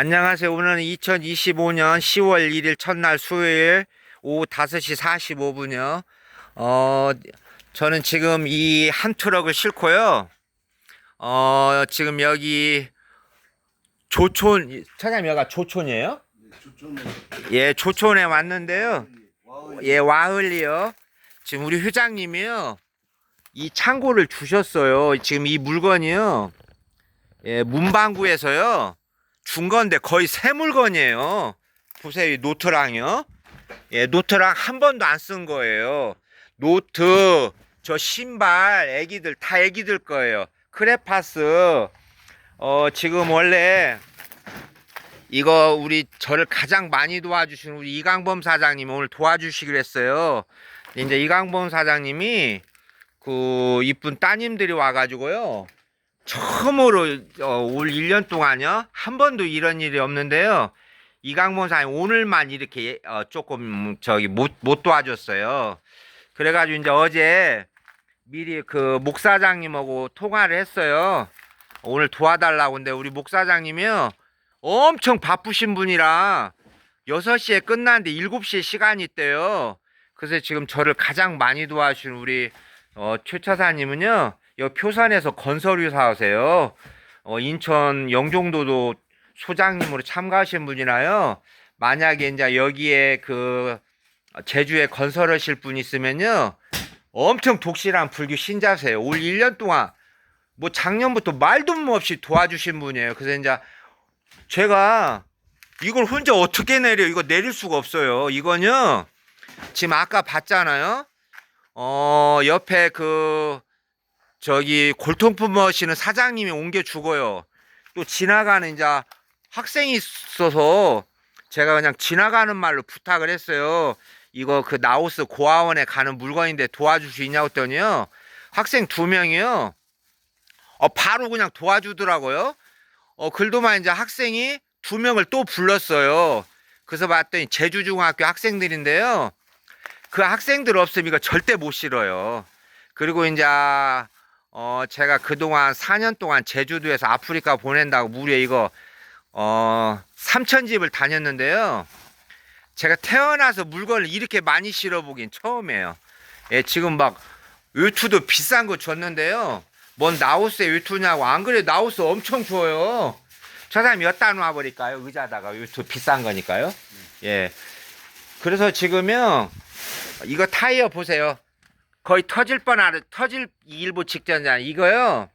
안녕하세요. 오늘은 2025년 10월 1일 첫날 수요일 오후 5시 45분이요. 어, 저는 지금 이 한 트럭을 싣고요. 어, 지금 여기 조촌, 차장님 여기가 조촌이에요? 예, 조촌에 왔는데요. 예, 와흘리요. 지금 우리 회장님이요. 이 창고를 주셨어요. 지금 이 물건이요. 예, 문방구에서요. 준 건데 거의 새 물건이에요. 보세요, 이 노트랑요. 예, 노트랑 한 번도 안 쓴 거예요. 노트, 저 신발, 애기들, 다 애기들 거예요. 크레파스, 어, 지금 원래 이거 우리 저를 가장 많이 도와주신 우리 이강범 사장님 오늘 도와주시기로 했어요. 이제 이강범 사장님이 그 이쁜 따님들이 와가지고요. 처음으로 어, 올 1년 동안요 한 번도 이런 일이 없는데요. 이강범 사장님 오늘만 이렇게 어, 조금 저기 못, 못 도와줬어요. 그래가지고 이제 어제 미리 그 목사장님하고 통화를 했어요. 오늘 도와달라고 근데 우리 목사장님이요 엄청 바쁘신 분이라 6시에 끝났는데 7시에 시간이 있대요. 그래서 지금 저를 가장 많이 도와주신 우리 어, 최 차사님은요 여 표산에서 건설유 사오세요. 어, 인천 영종도도 소장님으로 참가하신 분이라요. 만약에 이제 여기에 그 제주에 건설하실 분 있으면요. 엄청 독실한 불교 신자세요. 올 1년 동안 뭐 작년부터 말도 없이 도와주신 분이에요. 그래서 이제 제가 이걸 혼자 어떻게 내려? 이거 내릴 수가 없어요. 이거는요. 지금 아까 봤잖아요. 어, 옆에 그 저기 골통품 머시는 사장님이 옮겨 주고요. 또 지나가는 이제 학생이 있어서 제가 그냥 지나가는 말로 부탁을 했어요. 이거 그 나우스 고아원에 가는 물건인데 도와줄 수 있냐고 했더니요. 학생 두 명이요. 어, 바로 그냥 도와주더라고요. 어, 글도만 이제 학생이 두 명을 또 불렀어요. 그래서 봤더니 제주중학교 학생들인데요. 그 학생들 없으면 이거 절대 못 실어요. 그리고 이제 어 제가 그동안 4년 동안 제주도에서 아프리카 보낸다고 무려 이거 어 3천 집을 다녔는데요. 제가 태어나서 물건을 이렇게 많이 실어 보긴 처음이에요. 예, 지금 막 외투도 비싼 거 줬는데요. 뭔 나우스에 외투냐고 안 그래 나우스 엄청 줘요. 저 사람 몇단 놔버릴까요? 의자다가 외투 비싼 거니까요. 예. 그래서 지금요 이거 타이어 보세요. 거의 터질 뻔하는 터질 일보 직전이야. 이거요.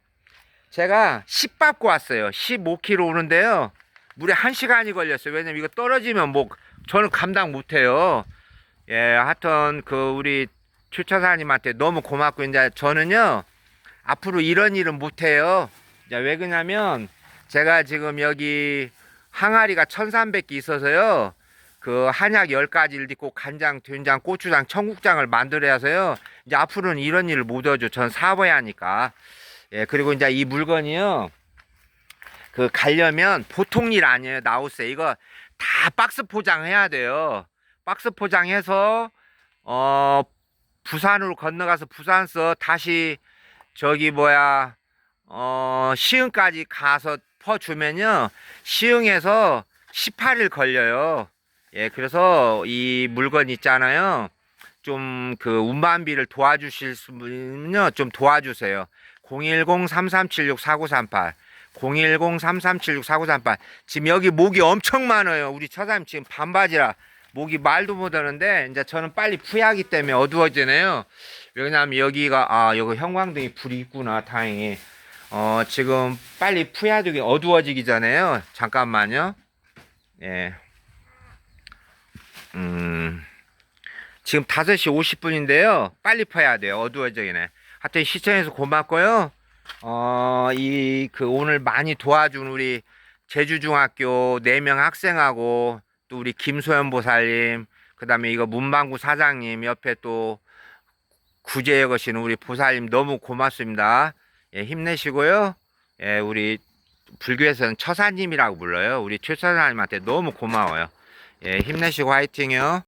제가 10 밟고 왔어요. 15km 오는데요. 무려 1시간이 걸렸어요. 왜냐면 이거 떨어지면 뭐 저는 감당 못 해요. 예, 하여튼 그 우리 추천사님한테 너무 고맙고 이제 저는요. 앞으로 이런 일은 못 해요. 왜 그러냐면 제가 지금 여기 항아리가 1300개 있어서요. 그 한약 10가지를 딛고 간장, 된장, 고추장, 청국장을 만들어야 해서요. 이제 앞으로는 이런 일을 못 하죠. 전 사업해야 하니까. 예, 그리고 이제 이 물건이요. 그 가려면 보통 일 아니에요. 나우스 이거 다 박스 포장해야 돼요. 박스 포장해서 어 부산으로 건너가서 부산서 다시 저기 뭐야 어 시흥까지 가서 퍼주면요. 시흥에서 18일 걸려요. 예, 그래서 이 물건 있잖아요. 좀 그 운반비를 도와주실 분은요, 좀 도와주세요. 010-3376-4938. 010-3376-4938. 지금 여기 목이 엄청 많아요. 우리 처사님 지금 반바지라 목이 말도 못하는데, 이제 저는 빨리 푸야하기 때문에 어두워지네요. 왜냐하면 여기가, 아, 여기 형광등이 불이 있구나, 다행히. 어, 지금 빨리 푸야 되기 어두워지기 전에요. 잠깐만요. 예. 음, 지금 5시 50분인데요. 빨리 퍼야 돼요. 어두워지기네. 하여튼 시청해서 고맙고요. 어, 이, 그, 오늘 많이 도와준 우리 제주중학교 4명 학생하고 또 우리 김소연 보살님, 그 다음에 이거 문방구 사장님, 옆에 또 구제에 거신 우리 보살님 너무 고맙습니다. 예, 힘내시고요. 예, 우리 불교에서는 처사님이라고 불러요. 우리 최처사님한테 너무 고마워요. 예, 힘내시고 화이팅요.